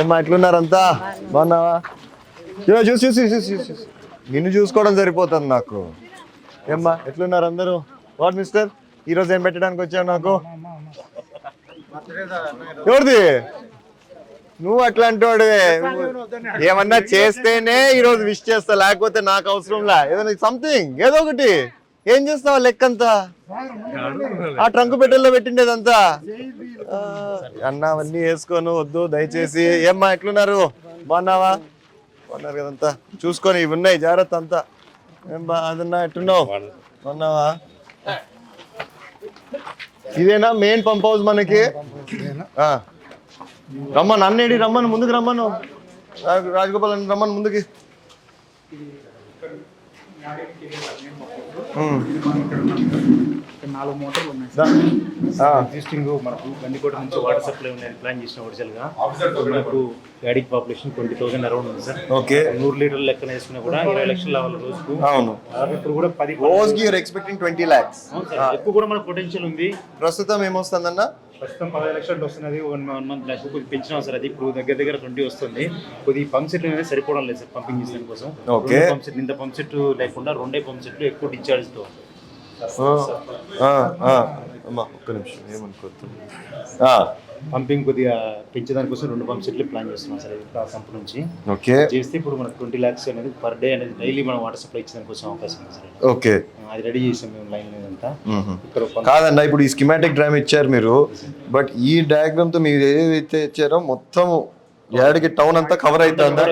ఏమ్మా ఎట్లున్నారంతా బాగున్నావా? చూసి చూసి చూసి చూసి చూసి. నిన్ను చూసుకోవడం సరిపోతుంది నాకు. ఏమ్మా ఎట్లున్నారు అందరూ? What mister? ఈరోజు ఏం పెట్టడానికి వచ్చావు నాకు? ఎవరిది? నువ్వు అట్లాంటి వాడివే ఏమన్నా చేస్తేనే ఈరోజు విష్ చేస్తా లేకపోతే నాకు అవసరంలా. ఏదైనా సంథింగ్ ఏదో ఒకటి. ఏం చేస్తావా లెక్కంతా? ఆ ట్రంక్ పెట్టెల్లో పెట్టిండేదంతా? అన్న అవన్నీ వేసుకోను వద్దు దయచేసి. ఏమ్మా ఎట్లున్నారు? బాగున్నావా? బాగున్నారు కదంతా. చూసుకొని ఇవి ఉన్నాయి జాగ్రత్త అంతా. ఏం బా అదన్నా ఎట్టున్నావు? బాగున్నావా? ఇదేనా మెయిన్ పంప్ హౌస్ మనకి? ఆ. రమ్మను అన్నేడి రమ్మను ముందుకు రమ్మను. రాజ్- రాజగోపాల్ అన్న రమ్మను ముందుకి. నాలుగు మోటార్లు ఉన్నాయి. ఆ. ఎగ్జిస్టింగ్ మనకు గండికోట నుంచి వాటర్ సప్లై ఉన్నాయి ప్లాన్ చేసిన ఒరిజినల్గా. మనకు యాడిక్ పాపులేషన్ ట్వంటీ థౌసండ్ అరౌండ్ ఉంది సార్. ఓకే. నూరు లీటర్ల లెక్కన వేసుకున్నా కూడా ఇరవై లక్షలు రావాలి రోజుకు. అవును. ఇప్పుడు కూడా పది రోజుకి you're expecting twenty lakhs sir ఎక్కువ కూడా మన పొటెన్షియల్ ఉంది. ప్రస్తుతం ఏమొస్తుందన్న? ప్రస్తుతం పదహారు లక్షలు వస్తున్నది వన్ వన్ మంత్ బ్యాక్ కొద్దిగా పెంచినాం సార్ అది ఇప్పుడు దగ్గర దగ్గర ట్వంటీ వస్తుంది. కొద్ది పంప్ సెట్లు అనేది సరిపోవడం లేదు సార్ పంపింగ్ చేసిన కోసం. పంప్ సెట్ ఇంత పంప్ సెట్ లేకుండా రెండే పంప్ సెట్లు ఎక్కువ డిశ్చార్జ్తో. ఆ, ఆ, అమ్మా ఒక్క నిమిషం ఏమనుకోవద్దు పంపింగ్ కొద్దిగా పెంచేదాని కోసం రెండు పంప్ సెట్లు ప్లాన్ చేస్తున్నాం సార్ ఆ నుంచి. ఓకే. చేస్తే ఇప్పుడు మనకు ట్వంటీ ల్యాక్స్ అనేది పర్ డే అనేది డైలీ మనం వాటర్ సప్లై ఇచ్చేదాని కోసం అవకాశం ఉంది సార్ ఓకే. అది రెడీ చేసాం మేము లైన్ అంతా. ఇక్కడ కాదన్న ఇప్పుడు ఈ స్కిమాటిక్ డ్రామ్ ఇచ్చారు మీరు బట్ ఈ డయాగ్రామ్తో మీరు ఏదైతే ఇచ్చారో మొత్తం ఏడికి టౌన్ అంతా కవర్ అవుతుందా?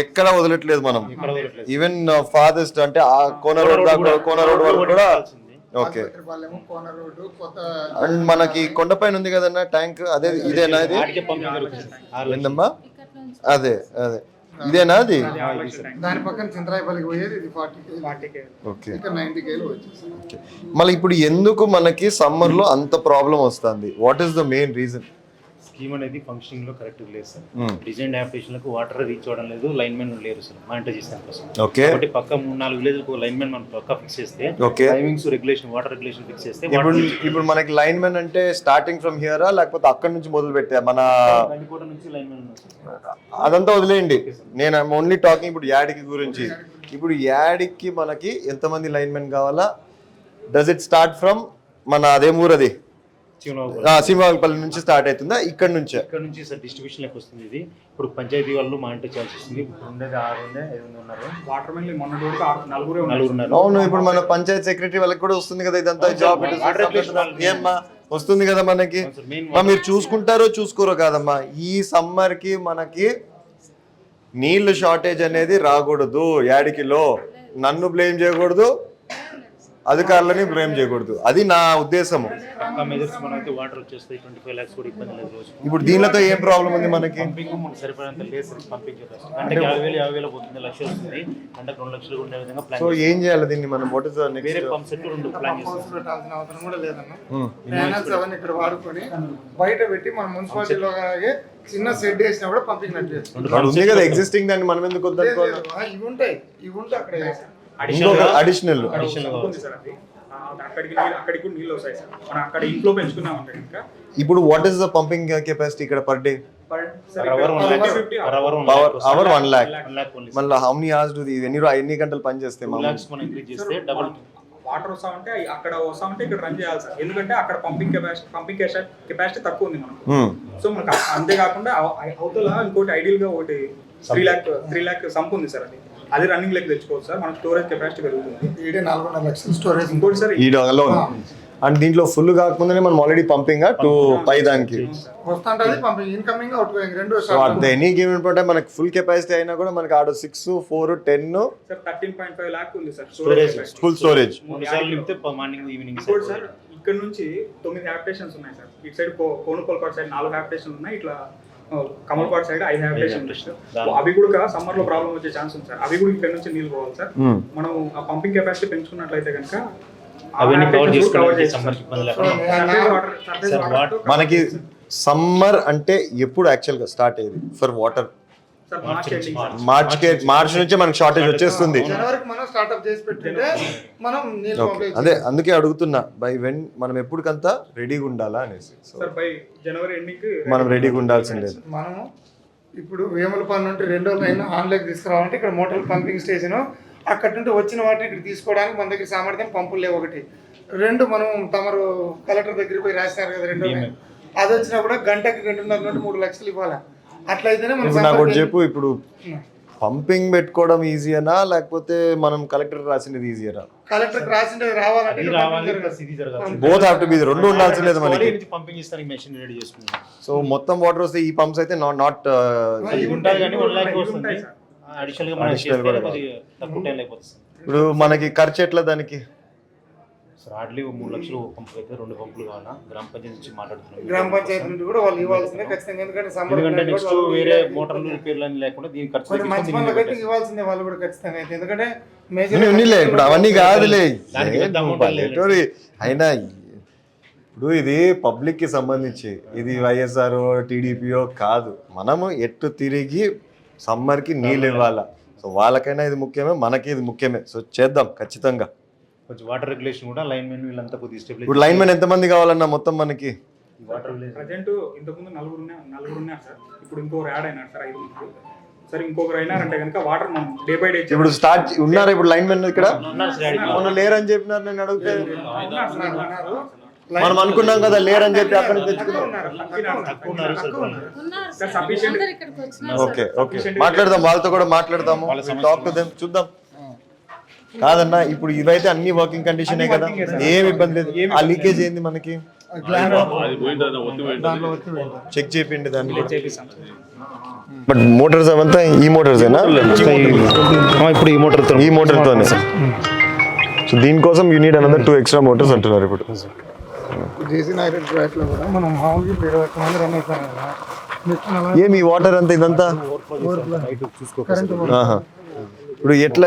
ఎక్కడ వదలట్లేదు మనం. ఈవెన్ ఫాదెస్ట్ అంటే ఆ కోన రోడ్ దాకా కోన రోడ్ వరకు కూడా ఓకే అండ్ మనకి కొండపైన ఉంది కదన్న ట్యాంక్ అదే ఇదేనా ఇది. ఏందమ్మా? అదే అదే. ఇదేనా అది? దాని పక్కన చింతరాయపల్లికి పోయేది ఇది ఫార్టీ కేజీ ఓకే నైన్టీ వచ్చేసి మళ్ళీ ఇప్పుడు ఎందుకు మనకి సమ్మర్లో అంత ప్రాబ్లం వస్తుంది? What is the main reason scheme అనేది ఫంక్షనింగ్లో కరెక్ట్ లేదు సార్. Hmm. డిజైన్ అప్లికేషన్లకు వాటర్ రీచ్ అవ్వడం లేదు లైన్ మెన్ లేరు సార్ మానిటర్ చేసిన కోసం. ఓకే కాబట్టి పక్క మూడు నాలుగు విలేజ్లకు లైన్ మెన్ మనం పక్క ఫిక్స్ చేస్తే timings regulation water regulation fix చేస్తే ఇప్పుడు ఇప్పుడు మనకి లైన్ మెన్ అంటే స్టార్టింగ్ ఫ్రమ్ హియరా లేకపోతే అక్కడ నుంచి మొదలు పెట్టా మన నుంచి లైన్ మెన్ అదంతా వదిలేయండి. నేను ఓన్లీ టాకింగ్ ఇప్పుడు యాడికి గురించి. ఇప్పుడు యాడికి మనకి ఎంతమంది లైన్ మెన్ కావాలా? డస్ ఇట్ స్టార్ట్ ఫ్రమ్ మన అదే ఊరది సింహాపల్లి నుంచి స్టార్ట్ అవుతుందా? ఇక్కడ నుంచే. ఇక్కడ నుంచి సార్ డిస్ట్రిబ్యూషన్ లెక్క వస్తుంది ఇది. ఇప్పుడు పంచాయతీ వాళ్ళు మానిటర్ చేయాల్సి వస్తుంది. ఇప్పుడు ఉండేది ఆరు ఉండే ఐదు మంది ఉన్నారు. వాటర్ మెన్ మొన్నటి వరకు ఆరు- నలుగురే ఉన్నారు. నలుగురు ఉన్నారు. అవును ఇప్పుడు మన పంచాయత్ సెక్రటరీ వాళ్ళకి కూడా వస్తుంది కదా ఇదంతా జాబ్. ఏమ్మా వస్తుంది కదా మనకి. మీరు చూసుకుంటారో చూసుకోరో కాదమ్మా. ఈ సమ్మర్కి మనకి నీళ్ళు షార్టేజ్ అనేది రాకూడదు. యాడికిలో నన్ను బ్లేమ్ చేయకూడదు. అధికారులని బ్లేమ్ చేయకూడదు. అది నా ఉద్దేశము. ఇప్పుడు దీనితో ఏం ప్రాబ్లం ఉంది మనకి? సో ఏం చేయాలి దీన్ని మనం? వాట్ ఇస్ వేరే నెక్స్ట్ పంప్ సెట్ రెండు ప్లాన్ చేస్తాం. హౌస్ పెట్టాల్సిన అవసరం కూడా లేదన్న. ప్యానల్స్ అవన్నీ ఇక్కడ వాడుకొని బయట పెట్టి మన మున్సిపాలిటీలో చిన్న షెడ్ వేసినా కూడా పంపింగ్ నట్టు చేసుకోవాలి. ఉంది కదా ఎగ్జిస్టింగ్ దాన్ని మనం ఎందుకు ఇవి ఉంటాయి. ఇవి ఉంటే అక్కడ. అడిషనల్ ఇప్పుడు what is the pumping capacity ఇక్కడ per day sir Per hour one ఇక్కడ lakh. 50 Per hour one power lakh. Hour one lakh lakh మళ్ళీ హౌ మెనీ అవర్స్ డు ఎన్ని ఎన్ని గంటలు పని చేస్తే టూ మనం లాక్స్ మనం ఇంక్రీజ్ చేస్తే డబుల్ వాటర్ వస్తా ఉంటే అక్కడ వస్తా ఉంటే ఇక్కడ రన్ చేయాలి సార్. ఎందుకంటే అక్కడ పంపింగ్ కెపాసిటీ పంపింగ్ కెపాసిటీ తక్కువ ఉంది మనం Hmm. సో మనకు అంతేకాకుండా అవ- అవతల ఇంకోటి ఐడియల్గా ఒకటి three lakh three lakh sump ఉంది సార్ అది. అది రన్నింగ్ లెక్క తెచ్చుకోవచ్చు సార్. మనకు స్టోరేజ్ కెపాసిటీ పెరుగుతుంది. ఈడే నాలుగున్నర లక్షలు స్టోరేజ్ ఇంకోటి సార్ ఈ అలోన్ అండ్ దీంట్లో ఫుల్ కాకముందే మనం ఆల్రెడీ పంపింగ్ టు పై దానికి. అట్ ఎనీ గివెన్ పాయింట్ మనకి ఫుల్ కెపాసిటీ అయినా కూడా మనకి ఆడ six four ten sir thirteen point five lakh ఉంది sir Storage. Storage full storage ఇక్కడ నుంచి తొమ్మిది హ్యాబిటేషన్స్ ఉన్నాయి సార్. ఇటు సైడ్ కోనుకోల్పాడు సైడ్ నాలుగు హ్యాబిటేషన్ ఉన్నాయి. ఇట్లా ఆ, కమల్పాడు సైడ్ సార్ దాని- అవి కూడా సమ్మర్లో ప్రాబ్లం వచ్చే ఛాన్స్ ఉంది సార్ అవి కూడా ఇక్కడ నుంచి నీళ్ళు పోవాలి సార్ Hmm. మనం ఆ పంపింగ్ కెపాసిటీ పెంచుకున్నట్లయితే కనుక అవన్నీ కవర్ చేసుకోవడానికి మనకి సమ్మర్ అంటే ఎప్పుడు యాక్చువల్గా స్టార్ట్ అయ్యేది? ఫర్ వాటర్ మార్చ్ మార్చ్ నుంచి మనకి షార్టేజ్ వచ్చేస్తుంది. అదే అందుకే అడుగుతున్నా బై వెన్ మనం ఎప్పటికంతా రెడీగా ఉండాలా అనేసి. So sir by January ending మనం రెడీగా ఉండాల్సిందే. మనము ఇప్పుడు వేములపాడు నుండి రెండో లైన్ ఆన్లైన్ తీసుకురావాలంటే ఇక్కడ మోటార్ పంపింగ్ స్టేషన్ అక్కడ నుండి వచ్చిన వాటిని ఇక్కడ తీసుకోవడానికి మన దగ్గర సామర్థ్యం పంపులు లేవు ఒకటి. రెండు మనం తమరు కలెక్టర్ దగ్గరికి పోయి రాసినారు కదా రెండో లైన్ అది వచ్చినా కూడా గంటకి గంటన్నర నుండి మూడు లక్షలు ఇవ్వాలి. అట్లయితేనే మన ఇప్పుడు నాకు ఒకటి చెప్పు ఇప్పుడు పంపింగ్ పెట్టుకోవడం ఈజీనా లేకపోతే మనం కలెక్టర్ రాసినది ఈజీనా కలెక్టర్ రాసింది రావాలంటే బోత్ హ్యావ్ టు బి రెండు ఉండాల్సిందే మనకి. పంపింగ్ ఇస్తానికి మెషిన్ రెడీ చేసుకున్నాం సో మొత్తం వాటర్ వస్తే ఈ పంప్స్ అయితే నాట్ నాట్ అది ఉంటుంది కానీ వస్తుంది. ఉంటాయి. అడిషనల్గా మనం చేస్తే తక్కువ టైం అయిపోతుంది ఇప్పుడు మనకి ఖర్చు ఎట్లా దానికి? సార్ హార్డ్లీ మూడు లక్షలు పంపు అయితే రెండు పంపులు కావాలా? గ్రామ పంచాయతీ నుంచి మాట్లాడుతున్నాం. గ్రామ పంచాయతీ నుండి కూడా వాళ్ళు ఇవ్వాల్సిందే ఖచ్చితంగా. ఎందుకంటే ఎందుకంటే నెక్స్ట్ వేరే. మోటార్లు రిపేర్లు అని లేకుండా దీని ఖర్చు మంచి పనులకైతే ఇవ్వాల్సిందే వాళ్ళు కూడా ఖచ్చితంగా అయితే. ఎందుకంటే ఉన్ని- మేజర్ ఉన్నిలే ఇప్పుడు అవన్నీ కాదులే. అయినా ఇప్పుడు ఇది పబ్లిక్కి సంబంధించి ఇది వైఎస్ఆర్ టీడీపీఓ కాదు. మనము ఎట్టు తిరిగి సమ్మర్కి నీళ్ళు ఇవ్వాలా? సో వాళ్ళకైనా ఇది ముఖ్యమే మనకి ఇది ముఖ్యమే. సో చేద్దాం ఖచ్చితంగా. కొంచెం వాటర్ రెగ్యులేషన్ కూడా లైన్ మెన్ వీళ్ళంతా కొద్దిగా స్టెబిలైజ్ ఇప్పుడు లైన్ మెన్ ఎంతమంది కావాలన్నా మొత్తం మనకి? వాటర్ ప్రజెంట్ ఇంతకుముందు నలుగురు నలుగురు ఉన్నారు సార్. ఇప్పుడు ఇంకొకరు యాడ్ అయినారు సార్ ఐదు సార్ ఇంకొకరు అయినారంటే కనుక వాటర్ మనం డే బై డే ఇప్పుడు స్టార్ట్ ఉన్నారా ఇప్పుడు లైన్ మెన్ ఇక్కడ? ఉన్నారు సార్ యాడికి. మొన్న లేరని చెప్పినారు నేను అడిగితే. మనం అనుకున్నాం కదా లేరని చెప్పి అక్కడ తెచ్చుకున్నాం. Okay okay. మాట్లాడదాం వాళ్ళతో కూడా మాట్లాడదాము. టాక్ టు దెమ్ చూద్దాం. కాదన్నా ఇప్పుడు ఇవైతే అన్ని వర్కింగ్ కండిషనే కదా. ఏం ఇబ్బంది లేదు. ఆ లీకేజ్ ఏంది మనకి? చెక్ చేయండి దాన్ని బట్ మోటార్స్ అవంతా ఈ మోటార్స్ ఏనా? ఇప్పుడు ఈ మోటార్ ఈ మోటార్ తోనే. సో దీనికోసం you need another two extra motors అంటున్నారు ఇప్పుడు. కూడా మనం మామూలుగా ఇరవై ఒక్క మంది రన్ కదా. ఏమి ఈ వాటర్ అంతా ఇదంతా? ఆహా. ఇప్పుడు ఎట్లా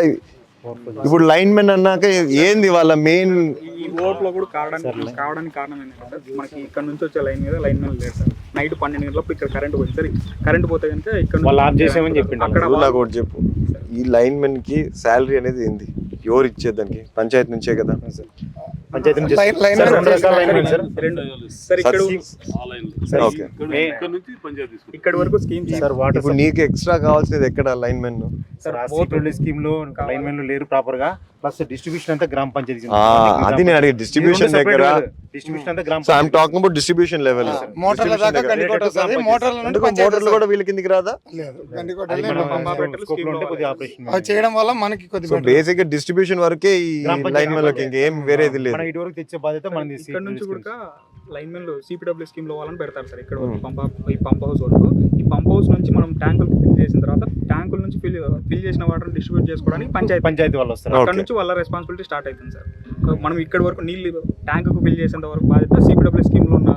ఇప్పుడు లైన్ మెన్ అన్నాక ఏంది వాళ్ళ మెయిన్ ఈ ఓట్లో కూడా కావడానికి కావడానికి కారణం ఏంటంటే మనకి ఇక్కడ నుంచి వచ్చే లైన్ మీద లైన్ మీద లేదు సార్. నైట్ పన్నెండు గంటలకు ఇక్కడ కరెంట్ పోయింది సార్ కరెంట్ పోతే కనుక ఇక్కడ వాళ్ళు ఆఫ్ చేసామని చెప్పిండు. అక్కడ నాకు ఒకటి చెప్పు. ఈ లైన్ మెన్కి శాలరీ అనేది ఏంది? ఎవరు ఇచ్చేది దానికి? పంచాయతీ నుంచే కదా. పంచాయతీ నుంచి లైన్- లైన్ సార్, మెన్ రెండు రకాల లైన్ మెన్ సార్. రెండు సార్. ఇక్కడ వరకు స్కీమ్ సార్ వాటర్ ఇప్పుడు నీకు ఎక్స్ట్రా కావాల్సింది ఎక్కడ లైన్ మెన్ సార్ స్కీమ్లో లైన్ మెన్లు లేరు ప్రాపర్గా. ప్లస్ డిస్ట్రిబ్యూషన్ అంతా గ్రామ పంచాయతీ అది నేను అడిగే డిస్ట్రిబ్యూషన్ దగ్గర డిస్ట్రిబ్యూషన్ అంతా గ్రామ so I'm talking about distribution level మోటార్ల దాకా గండికోట వస్తుంది మోటార్ల నుండి మోటార్లు కూడా వీళ్ళ కిందికి రాదా? లేదు గండికోట అది చేయడం వల్ల మనకి సో కొద్దిగా బేసిక్గా డిస్ట్రిబ్యూషన్ వరకే ఈ లైన్ మెన్లోకి ఇంకేం వేరేది లేదు. మన ఇటు వరకు తెచ్చే బాధ్యత మనది ఇక్కడ నుంచి కూడా లైన్ మెన్ సిపిడబ్ల్యూ స్కీమ్లో వాళ్ళని పెడతారు సార్. ఇక్కడ వరకు పంప్ ఈ పంప్ హౌస్ వరకు. ఈ పంప్ హౌస్ నుంచి మనం ట్యాంకులు ఫిల్ చేసిన తర్వాత ఫిల్ చేసిన వాటర్ డిస్ట్రిబ్యూట్ చేసుకోవడానికి పంచాయతీ. పంచాయతీ వాళ్ళు వస్తారు. అక్కడ. నుంచి వాళ్ళ రెస్పాన్సిబిలిటీ స్టార్ట్ అవుతుంది సార్. మనం ఇక్కడ వరకు నీళ్ళు ట్యాంకు ఫిల్ చేసేంత వరకు బాధ్యత సిపిడబ్ల్యూ స్కీమ్లో ఉన్న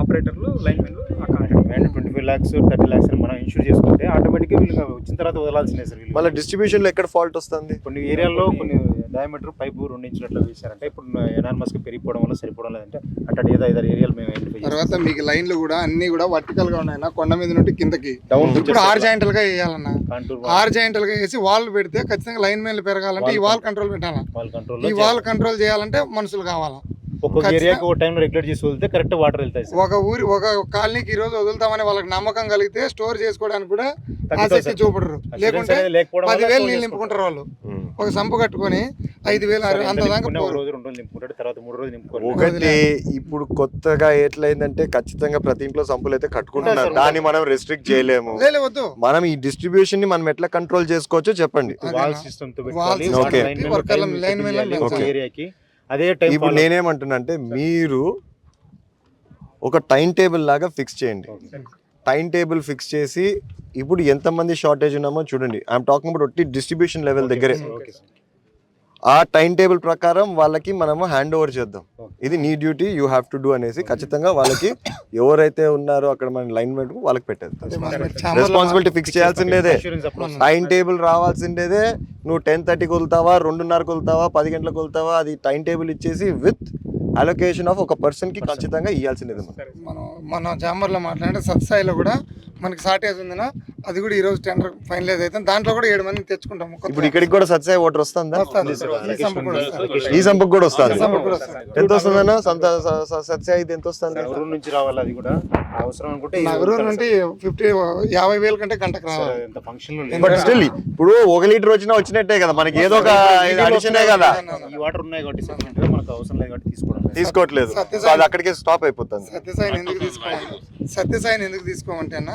ఆపరేటర్లు లైన్ మెన్లు అక్కడ twenty five lakhs thirty lakhs మనం ఇన్సూర్ చేసుకుంటే ఆటోమేటిక్గా వీళ్ళు వచ్చిన తర్వాత వదలాల్సిందే సార్ వీళ్ళు. మళ్ళీ డిస్ట్రిబ్యూషన్లో ఎక్కడ ఫాల్ట్ వస్తుంది? కొన్ని ఏరియాల్లో కొన్ని డయామీటర్ పైపు రెండు ఇంచులు అట్లా వేశారంటే ఇప్పుడు ఎనార్మస్గా పెరిగిపోవడం వల్ల సరిపోవడం లేదంటే అట్లా ఏదో ఐదారు ఏరియాలు మేము ఐడెంటిఫై తర్వాత మీకు లైన్లు కూడా అన్ని కూడా వర్టికల్గా ఉన్నాయి కొండ మీద నుండి కిందకి. డౌన్ ఇప్పుడు ఆర్జాయింటల్గా వేయాలన్నా. కాంటూర్ ఆర్జాయింటల్గా వేసి వాల్ పెడితే ఖచ్చితంగా లైన్ మెన్లు పెరగాలంటే ఈ వాల్ కంట్రోల్ పెట్టాలా? ఈ వాల్ కంట్రోల్ చేయాలంటే మనుషులు కావాలా? ఒక్కొక్క ఏరియాకి ఒక రెగ్యులేట్ చేసి వదిలితే కరెక్ట్ వాటర్ వెళ్తాయి ఒక ఊరి ఒక కాలనీకి ఈ రోజు వదులుతామని వాళ్ళకి నమ్మకం కలిగితే స్టోర్ చేసుకోవడానికి కూడా ఆసక్తి. చూపడరు. లేకుంటే పదివేలు నీళ్ళు. నింపుకుంటారు వాళ్ళు. ఉమ్. ఒక సంపు కట్టుకొని ఐదు వేలు ఆరు- అంత దాకా ఒకటి ఇప్పుడు కొత్తగా ఎట్లయిందంటే ఖచ్చితంగా ప్రతి ఇంట్లో సంపులు అయితే కట్టుకుంటున్నారు. దాన్ని మనం రెస్ట్రిక్ట్ చేయలేము. వద్దు. మనం ఈ డిస్ట్రిబ్యూషన్ని మనం ఎట్లా కంట్రోల్ చేసుకోవచ్చో చెప్పండి. ఇప్పుడు నేనేమంటున్నా అంటే మీరు ఒక టైం టేబుల్ లాగా ఫిక్స్ చేయండి. టైం టేబుల్ ఫిక్స్ చేసి ఇప్పుడు ఎంతమంది షార్టేజ్ ఉన్నామో చూడండి. ఐఎమ్ టాకింగ్ అబౌట్ ఒట్టి డిస్ట్రిబ్యూషన్ లెవెల్ దగ్గరే. ఆ టైం టేబుల్ ప్రకారం వాళ్ళకి మనము హ్యాండ్ ఓవర్ చేద్దాం. ఇది నీ duty you have to do అనేసి ఖచ్చితంగా వాళ్ళకి ఎవరైతే ఉన్నారో అక్కడ మన లైన్ మెట్ వాళ్ళకి పెట్టేద్దాం. రెస్పాన్సిబిలిటీ ఫిక్స్ చేయాల్సిందేదే. టైం టేబుల్ రావాల్సిందేదే. నువ్వు టెన్ థర్టీకి వదులుతావా రెండున్నరకు వదులుతావా పది గంటలకు వదులుతావా అది టైం టేబుల్ ఇచ్చేసి విత్ అలొకేషన్ ఆఫ్ ఒక పర్సన్కి ఖచ్చితంగా ఇవ్వాల్సిందేది మనం. మనం మన జాంబర్లో మాట్లాడితే సత్సాయిలో కూడా మనకి షార్టేజ్ ఉందన్నా అది కూడా ఈ రోజు టెండర్ ఫైనలైజ్ అయితే దాంట్లో కూడా ఏడు మందిని తెచ్చుకుంటాం. కొత్తగా. ఇప్పుడు ఇక్కడికి కూడా సత్సాయి వాటర్ వస్తుందా. ఈ సంపకు కూడా వస్తుంది. ఎంత వస్తుందన్న? సత్సాయి ఇది ఎంత వస్తుంది? నుంచి రావాలి అది కూడా? అవసరం అనుకుంటే ఇది నగరం ఉంటారు నుండి ఫిఫ్టీ యాభై వేల కంటే గంటకు. రావాలి. ఎంత ఫంక్షన్ బట్ స్టిల్ ఇప్పుడు ఒక లీటర్ వచ్చినా వచ్చినట్టే కదా. మనకి ఏదో ఒక అడిషనే కదా. ఈ వాటర్ ఉన్నాయి కాబట్టి మనకు అవసరం లేదు కాబట్టి తీసుకోవడం లేదు. తీసుకోవట్లేదు. అది అక్కడికే స్టాప్ అయిపోతుంది. సత్యసాయిని ఎందుకు తీసుకోవాలి? సత్యసాయిని ఎందుకు తీసుకోమంటే అన్న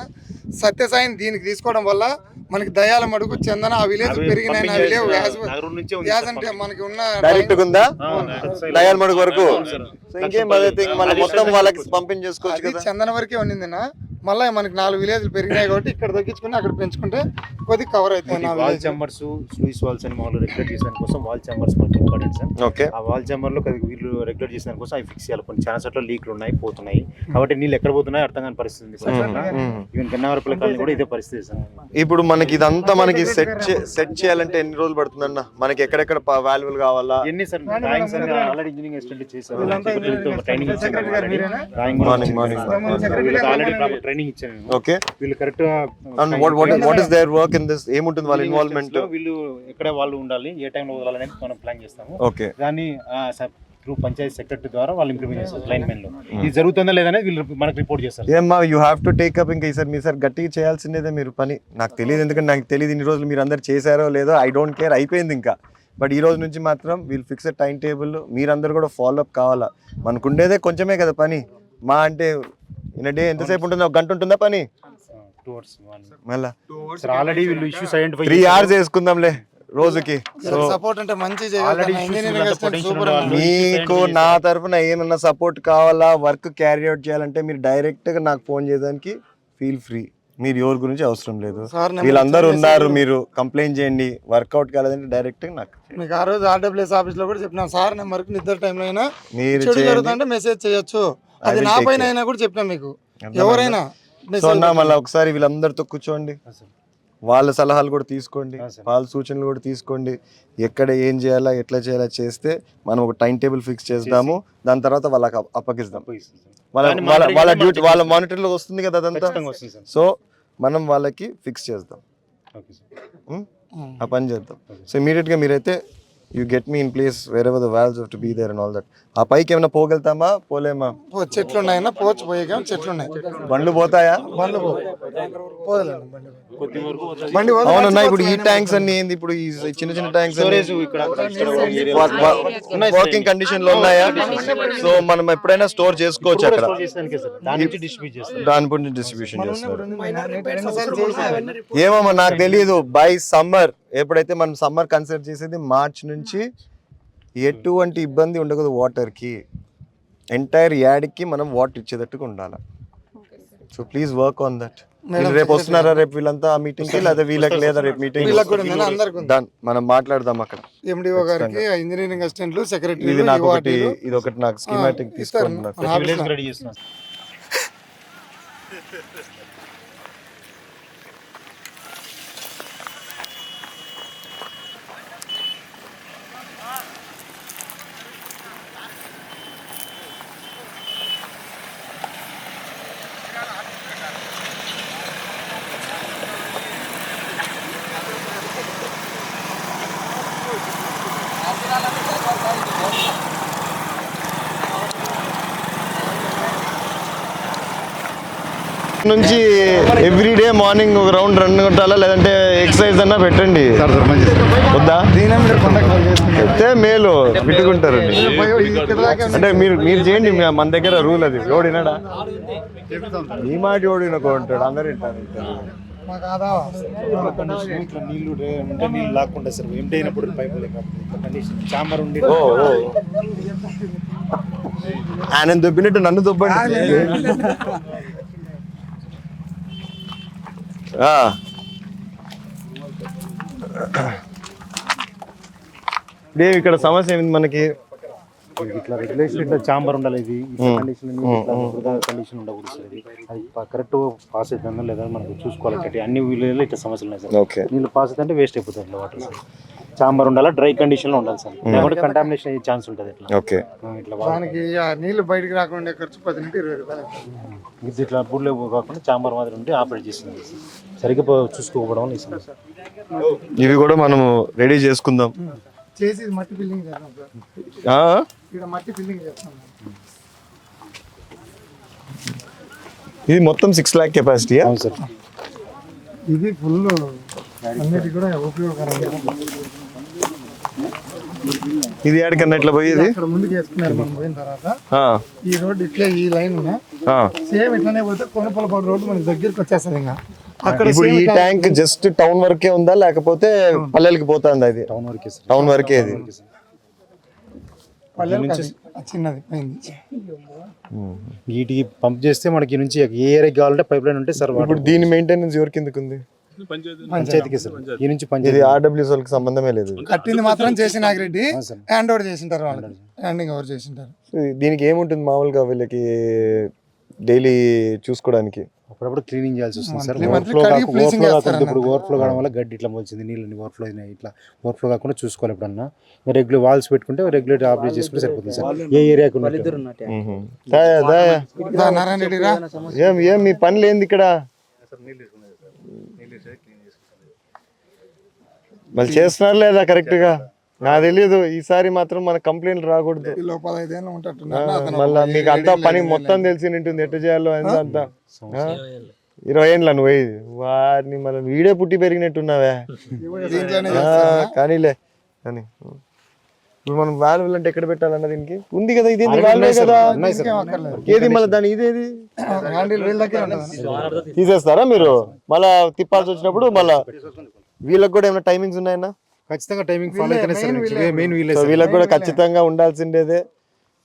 సత్యసాయిని దీనికి తీసుకోవడం వల్ల మనకి దయాల మడుగు చందన ఆ విలేజ్ అవి పెరిగినాయి అవి లేవు సార్ అంటే మనకి ఉన్న డైరెక్ట్ ఉందా? డయల్ మడుగు వరకు? ఇంకేం మొత్తం వాళ్ళకి పంపించేసుకోవచ్చు చందన వరకే ఉండిందినా మళ్ళీ మనకి నాలుగు విలేజ్లు పెరిగినాయి కాబట్టి ఇక్కడ తగ్గించుకుని అక్కడ పెంచుకుంటే కొద్దిగా కవర్ అవుతాయి నా వాల్ చాంబర్స్ స్లూయిస్ వాల్స్ అని మామూలు రెగ్యులేట్ చేసిన కోసం వాల్ చాంబర్స్ మనకి ఇంపార్టెంట్ సార్. ఓకే. ఆ వాల్ చాంబర్లో కొద్దిగా వీళ్ళు రెగ్యులేట్ చేసిన కోసం అవి ఫిక్స్ చేయాలి. కొన్ని చాలా చోట్ల లీక్లు ఉన్నాయి పోతున్నాయి. కాబట్టి నీళ్ళు ఎక్కడ పోతున్నాయి అర్థం కాని పరిస్థితి ఉంది సార్. ఈవెన్ గన్నవరపల్లి కాలనీ కూడా ఇదే పరిస్థితి సార్. ఇప్పుడు మనకి ఇదంతా మనకి సెట్ సెట్ చేయాలంటే ఎన్ని రోజులు పడుతుందన్న మనకి ఎక్కడెక్కడ వాల్యుబుల్ కావాలా? ఎన్ని సార్? డ్రాయింగ్స్ అన్ని ఆల్రెడీ ఇంజనీరింగ్ అసిస్టెంట్ చేశారు. Training Morning, morning. Already proper training ఇచ్చాను. ఓకే వీళ్ళు కరెక్ట్గా and what what what is their work in this ఏముంటుంది వాళ్ళ ఇన్వాల్వ్మెంట్ వీళ్ళు ఎక్కడ వాళ్ళు ఉండాలి ఏ టైంలో వదలాలని మనం ప్లాన్ చేస్తాము. ఓకే దాన్ని త్రూ పంచాయతీ సెక్రటరీ ద్వారా వాళ్ళు ఇంప్లిమెంట్ చేస్తారు లైన్ మెన్లో. ఇది జరుగుతుందా లేదనేది వీళ్ళు మనకు రిపోర్ట్ చేస్తారు. ఏమ్మా you have to take up ఇంకా ఈసారి మీ సార్ గట్టిగా చేయాల్సిందేదే మీరు పని. నాకు తెలియదు ఎందుకంటే నాకు తెలియదు ఇన్ని రోజులు మీరు అందరు చేశారో లేదో ఐ డోంట్ కేర్ అయిపోయింది ఇంకా. బట్ ఈ రోజు నుంచి మాత్రం వీల్ ఫిక్స్ టైం టేబుల్ మీరందరూ కూడా ఫాలో అప్ కావాలా? మనకు ఉండేదే కొంచెమే కదా పని. మా అంటే ఇన్ డే ఎంతసేపు ఉంటుంది? ఒక గంట ఉంటుందా పని? మళ్ళా. ఆల్రెడీ వీళ్ళు ఇష్యూస్ ఐడెంటిఫై త్రీ అవర్స్ వేసుకుందాంలే రోజుకి. సపోర్ట్ అంటే మంచి. మీకు నా తరఫున ఏమన్నా సపోర్ట్ కావాలా? వర్క్ క్యారీ అవుట్ చేయాలంటే మీరు డైరెక్ట్గా నాకు ఫోన్ చేయడానికి ఫీల్ ఫ్రీ మీరు ఎవరి గురించి అవసరం లేదు. సార్ నెంబర్ వీళ్ళందరూ ఉన్నారు మీరు కంప్లైంట్ చేయండి. వర్కౌట్ కాలేదంటే డైరెక్ట్ నాకు మీకు ఆ రోజు ఆర్డబ్ల్యూఎస్ ఆఫీస్లో కూడా చెప్పిన సార్ నెంబర్కి నిద్ర టైంలో అయినా మీరు మెసేజ్ చేయొచ్చు. అది నా పైన. అయినా కూడా చెప్పినా మీకు? ఎవరైనా సో మెసేజ్ అన్న మళ్ళీ ఒకసారి వీళ్ళందరితో కూర్చోండి. వాళ్ళ సలహాలు కూడా తీసుకోండి. వాళ్ళ సూచనలు కూడా తీసుకోండి. ఎక్కడ ఏం చేయాలా ఎట్లా చేయాలా చేస్తే మనం ఒక టైం టేబుల్ ఫిక్స్ చేస్తాము దాని తర్వాత వాళ్ళకి అప్ప- అప్పగిస్తాం. వాళ్ళ వాళ్ళ డ్యూటీ వాళ్ళ మానిటర్లో వస్తుంది కదా అదంతా. సో మనం వాళ్ళకి ఫిక్స్ చేద్దాం. ఓకే సార్ ఉం? ఆ పని చేద్దాం. సో ఇమీడియట్గా మీరైతే you get me in place wherever the valves to be there and all that ఆ పైకి ఏమైనా పోగలుగుతామా? పోలేమా? పో- చెట్లు ఉన్నాయన్నా పోవచ్చు పోయేగా చెట్లు ఉన్నాయి బండ్లు పోతాయా? బండ్లు బండి అవునన్నా ఇప్పుడు ఈ ట్యాంక్స్ అన్ని ఏంది? ఇప్పుడు ఈ చిన్న చిన్న ట్యాంక్స్. వర్కింగ్ కండిషన్లో ఉన్నాయా? సో మనం ఎప్పుడైనా స్టోర్ చేసుకోవచ్చు అక్కడ. దాని చేస్తారు. గురించి డిస్ట్రిబ్యూషన్ చేస్తున్నారు చేశాను. ఏమమ్మా నాకు తెలియదు బై సమ్మర్ ఎప్పుడైతే మనం సమ్మర్ కన్సిడర్ చేసేది మార్చ్ నుంచి ఎటువంటి ఇబ్బంది ఉండకూడదు వాటర్కి. ఎంటైర్ యాడ్కి మనం వాటర్ ఇచ్చేటట్టుగా ఉండాలి. So please work on that రేపు వస్తున్నారా? రేపు వీళ్ళంతా ఆ మీటింగ్కి లేదా వీళ్ళకి లేదా రేపు మీటింగ్ మనం మాట్లాడదాం అక్కడ. ఎండిఓ గారికి ఇంజనీరింగ్ అసిస్టెంట్లు సెక్రటరీ ఇది నాకు ఒకటి ఇది ఒకటి నాకు స్కీమాటిక్ తీసుకోండి నుంచి ఎవ్రీ డే మార్నింగ్ ఒక రౌండ్ రన్ కొట్టాలా లేదంటే ఎక్సర్సైజ్ అన్నా పెట్టండి. వద్దా. అయితే మేలు పెట్టుకుంటారు. అంటే మీరు మీరు చేయండి మన దగ్గర రూల్ అది. ఓడినాడా ఈ మాట ఓడినకుంటాడు అందరు వింటారు నీళ్ళు నీళ్ళు లాక్కుండా సార్ ఎంటీ అయినప్పుడు పైపు లేక కండిషన్ చాంబర్ ఉండి ఓ ఓ. ఆయన దొబ్బినట్టు నన్ను దొబ్బండి. ఆ. ఇదే ఇక్కడ సమస్య ఏమిటి మనకి? ఇట్లా రెగ్యులేషన్ ఇట్లా చాంబర్ ఉండాలి ఇది. కండిషన్ కండిషన్ ఉండకూడదు సార్ ఇది. అది కరెక్ట్ పాస్ అవుతుందో లేదా మనకు చూసుకోవాలి. అన్ని వీళ్ళు ఇట్లా సమస్యలు ఉన్నాయి సార్. ఓకే. నీళ్ళు పాస్ అవుతుంటే వేస్ట్ అయిపోతుంది వాటర్ సార్. చాంబర్ ఉండాలా డ్రై కండిషన్లో ఉండాలి సార్. లేకుంటే కంటామినేషన్ అయ్యే ఛాన్స్ ఉంటుంది ఇట్లా ఓకే. ఇట్లా దానికి ఆ నీళ్ళు బయటికి రాకుండా ఖర్చు పది నుండి ఇరవై రూపాయలు. ఇది ఇట్లా బుడ్లో కాకుండా చాంబర్ మాదిరి ఉండి ఆపరేట్ చేస్తుంది సరిగ్గా చూసుకోకపోవడం వల్ల ఈ సమస్య. ఇవి కూడా మనము రెడీ చేసుకుందాం. చేసి ఇది మట్టి ఫిల్లింగ్ చేస్తాం సార్. ఆ? ఇక్కడ మట్టి ఫిల్లింగ్ చేస్తాం ఇది మొత్తం సిక్స్ ల్యాక్ కెపాసిటీ అవును సార్. ఇది ఫుల్ అన్నిటి కూడా ఉపయోగకరంగా. ఇది ఏడికన్నా ఇట్లా పోయేది ఇక్కడ ముందుకు వేసుకున్నారు మనం పోయిన తర్వాత. ఆ, ఈ రోడ్ ఇట్లే ఈ లైన్ ఉన్నా. ఆ. సేమ్ ఇట్లానే పోతే కొనపలపాడు రోడ్డు మనకి దగ్గరికి వచ్చేస్తుంది ఇంకా. ఇప్పుడు ఈ ట్యాంక్ జస్ట్ టౌన్ వరకే ఉందా? లేకపోతే పల్లెలకి పోతుందా ఇది? టౌన్ వరకే టౌన్ వరకే ఇది? అది చిన్నది వీటికి పంప్ చేస్తే మనకి నుంచి ఏ ఏరియాకి కావాలంటే పైప్ లైన్ ఉంటే సార్ ఇప్పుడు దీని మెయింటెనెన్స్ ఎవరి కిందకు ఉంది? పంచాయతీకి సార్. ఈ నుంచి ఇది పంచాయతీ ఆర్డబ్ల్యూఎస్ వాళ్ళకి సంబంధమే లేదు. కట్టింది మాత్రం చేసి నాగిరెడ్డి. హ్యాండ్ ఓవర్ చేసింటారు వాళ్ళు. హ్యాండింగ్ ఓవర్ చేసింటారు. దీనికి ఏముంటుంది మామూలుగా వీళ్ళకి డైలీ చూసుకోవడానికి? అప్పుడప్పుడు క్లీనింగ్ చేయాల్సి వస్తుంది సార్. ఓవర్ఫ్లో కాకుండా ఇప్పుడు ఓవర్ఫ్లో కావడం వల్ల గడ్డి ఇట్లా మొలిచింది నీళ్ళు ఓవర్ఫ్లో అయినాయి ఇట్లా ఓవర్ఫ్లో కాకుండా చూసుకోవాలి ఎప్పుడన్నా. రెగ్యులర్ వాల్స్ పెట్టుకుంటే రెగ్యులేటర్ ఆపరేట్ చేసుకుంటే సరిపోతుంది సార్. ఏ ఏరియాకి ఏం ఏం మీ పని ఇక్కడ? మళ్ళీ చేస్తున్నారు లేదా కరెక్ట్గా? నాకు తెలియదు ఈసారి మాత్రం మన కంప్లైంట్ రాకూడదు. మళ్ళా మీకు అంతా పని మొత్తం తెలిసి ఉంటుంది ఎట్ట చేయాలో ఎంత అంతా? ఇరవై ఏండ్ల నువ్వు వారిని మళ్ళీ వీడే పుట్టి పెరిగినట్టున్నావే. కానీలే కానీ. ఇప్పుడు మనం వాల్వ్ అంటే ఎక్కడ పెట్టాలన్న దీనికి? ఉంది కదా ఇది వాల్వే కదా? ఏది మళ్ళీ దాని ఇదేది తీసేస్తారా మీరు? మళ్ళా తిప్పాల్సి వచ్చినప్పుడు మళ్ళా వీళ్ళకి కూడా ఏమైనా టైమింగ్స్ ఉన్నాయన్నా? ఖచ్చితంగా టైమింగ్ ఫాలో అయితేనే సార్ మెయిన్ వీలే సో సార్? వీళ్ళకి కూడా ఖచ్చితంగా ఉండాల్సిండేదే.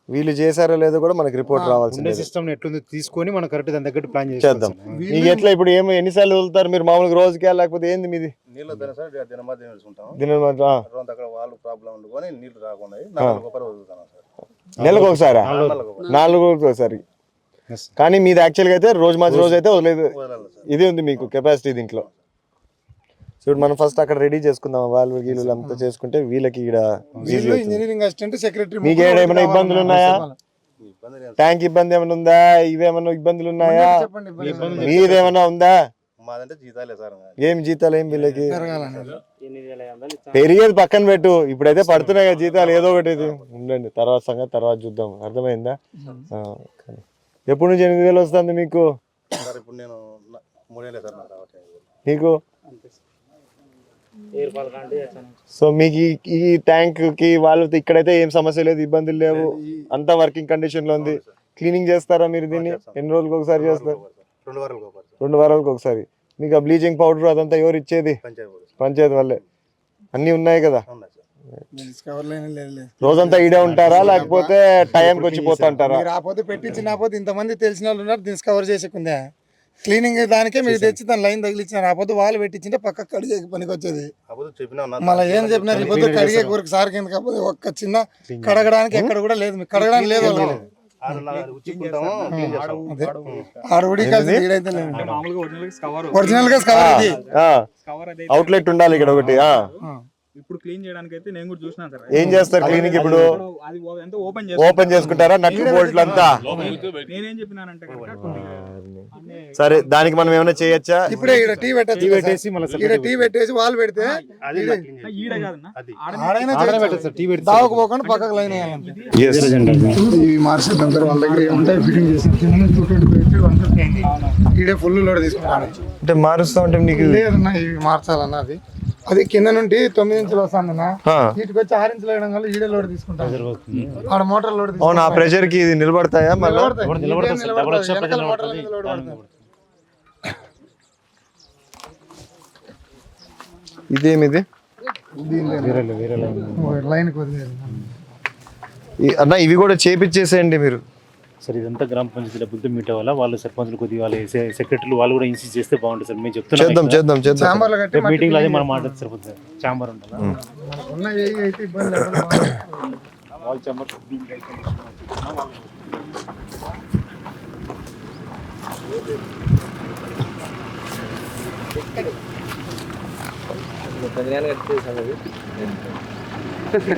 వీళ్ళు చేశారో లేదో కూడా మనకి రిపోర్ట్ ఉండే రావాల్సిందే సిస్టమ్ ఎట్లుంది తీసుకొని మనం కరెక్ట్ దాని తగ్గట్టు ప్లాన్ చేద్దాం. మీకు ఎట్లా ఇప్పుడు ఏమో ఎన్నిసార్లు వదులుతారు మీరు మామూలుగా రోజుకి లేకపోతే ఏంది మీది? నీళ్ళు వాళ్ళు ప్రాబ్లం ఉండుకొని నీళ్ళు రాకుండా నెలకు ఒకసారా? నాలుగు ఒకసారి. కానీ మీది యాక్చువల్గా అయితే రోజు మార్చి రోజు అయితే వదిలేదు. ఇది ఉంది మీకు కెపాసిటీ దీంట్లో. చూడు మనం ఫస్ట్ అక్కడ రెడీ చేసుకుందాం వాళ్ళు గీళ్ళు అంతా చేసుకుంటే వీళ్ళకి ఇక్కడ వీళ్ళు ఇంజనీరింగ్ అసిస్టెంట్ సెక్రటరీ మీకు ఏమైనా ఇబ్బందులు ఉన్నాయా? ట్యాంక్ ఇబ్బంది ఏమైనా ఉందా? ఇవేమైనా ఇబ్బందులు ఉన్నాయా? మీదేమైనా ఉందా? మాదంటే జీతాలే సార్ ఏం జీతాలు ఏం వీళ్ళకి? పెరిగేది పక్కన పెట్టు. ఇప్పుడైతే పడుతున్నాయి కదా జీతాలు ఏదో ఒకటి ఇది. ఉండండి తర్వాత సంగతి తర్వాత చూద్దాం. అర్థమైందా. ఎప్పటి నుంచి ఎనిమిది వేలు వస్తుంది మీకు? మీకు? సో మీకు ఈ- ట్యాంక్కి వాళ్ళతో ఇక్కడైతే ఏం సమస్య లేదు ఇబ్బందులు లేవు. అంతా వర్కింగ్ కండిషన్లో ఉంది. క్లీనింగ్ చేస్తారా మీరు దీన్ని? ఎన్ని రోజులకు ఒకసారి చేస్తారు? రెండు వారాలకు ఒకసారి మీకు ఆ బ్లీచింగ్ పౌడర్ అదంతా ఎవరు ఇచ్చేది? పంచాయతీ వాళ్ళే అన్నీ ఉన్నాయి కదా? డిస్కవర్ రోజంతా ఈడే ఉంటారా? లేకపోతే టైంకి వచ్చి పోతా ఉంటారా పెట్టించిన ఆపోతే ఇంతమంది తెలిసిన వాళ్ళు ఉన్నారు దీన్ని కవర్ చేసేకుందే క్లీనింగ్ దానికే మీరు తెచ్చి దాని లైన్ తగిలిచ్చిన ఆపోతే వాళ్ళు పెట్టించింటే పక్క కడిగే పనికి వచ్చేది మళ్ళీ ఏం చెప్పినారు ఇప్పుడు కడిగే ఊరికి సార్ కింద కాకపోతే ఒక్క చిన్న కడగడానికి ఎక్కడ కూడా లేదు. మీకు కడగడానికి లేదు ఒరిజినల్ కవర్ ఒరిజినల్గా కవర్ ఇది. కవర్ అదే అవుట్లెట్ ఉండాలి ఇక్కడ ఒకటి ఆ. ఇప్పుడు క్లీన్ చేయడానికి అయితే నేను కూడా చూసినా సార్. ఏం చేస్తారు క్లినిక్ ఇప్పుడు? అది ఎంత ఓపెన్ ఓపెన్ చేసుకుంటారా? నట్లు బోల్ట్లు అంతా నేనేం చెప్పినానంటే సరే దానికి మనం ఏమైనా చేయొచ్చా? ఇప్పుడే ఇక్కడ టీ పెట్టచ్చు పెట్టేసి మళ్ళీ ఇక్కడ టీ పెట్టేసి వాళ్ళు పెడితే అది ఈడ కాదన్నా. ఆడైనా టీ పెడితే దావకు పోకుండా పక్కకు లైన్ వేయాలంటే Yes. ఇవి మార్చేద్దాం సార్ వాళ్ళ దగ్గర ఉంటాయి ఫిట్టింగ్ చేసి కింద టూ ట్వంటీ పెట్టి వన్ ఫిఫ్టీ అయింది ఈడే ఫుల్ లోడ్ తీసుకుంటాను. అంటే మారుస్తా ఉంటే నీకు లేదన్నా ఇవి మార్చాలన్నా అది. అది కింద నుండి తొమ్మిది ఇంచులు వస్తుందన్నా. ఆ. వీటికి వచ్చి ఆరు ఇంచులు వేయడం వల్ల ఈడే లోడ్ తీసుకుంటాను. ఆడ మోటార్ లోడ్ అవును ఆ ప్రెషర్కి ఇది నిలబడతాయా. ఇదేమిది? లైన్ అన్న ఇవి కూడా చేపిచ్చేసేయండి మీరు. సార్ ఇదంతా గ్రామ పంచాయతీ డబ్బులతో మీట్ అవ్వాలా? వాళ్ళు సర్పంచులు కొద్దిగా వాళ్ళ సెక్రటరీలు వాళ్ళు కూడా ఇన్సిస్ట్ చేస్తే బాగుంటుంది సార్. మేము చెప్తున్నాం చేద్దాం చేద్దాం చేద్దాం. చాంబర్లో కట్టి మీటింగ్లో అదే మనం మాట్లాడితే సరిపోతుంది సార్. చాంబర్ ఉంటుందా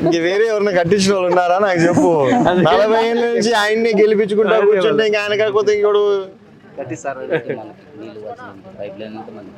ఇంక వేరే ఎవరైనా కట్టించిన వాళ్ళు ఉన్నారా? నాకు చెప్పు. నలభై ఏళ్ళ నుంచి ఆయన్ని గెలిపించుకుంటా కూర్చుంటే ఇంకా ఆయన కాకపోతే ఇంకోడు పైప్ లైన్ పోయింది.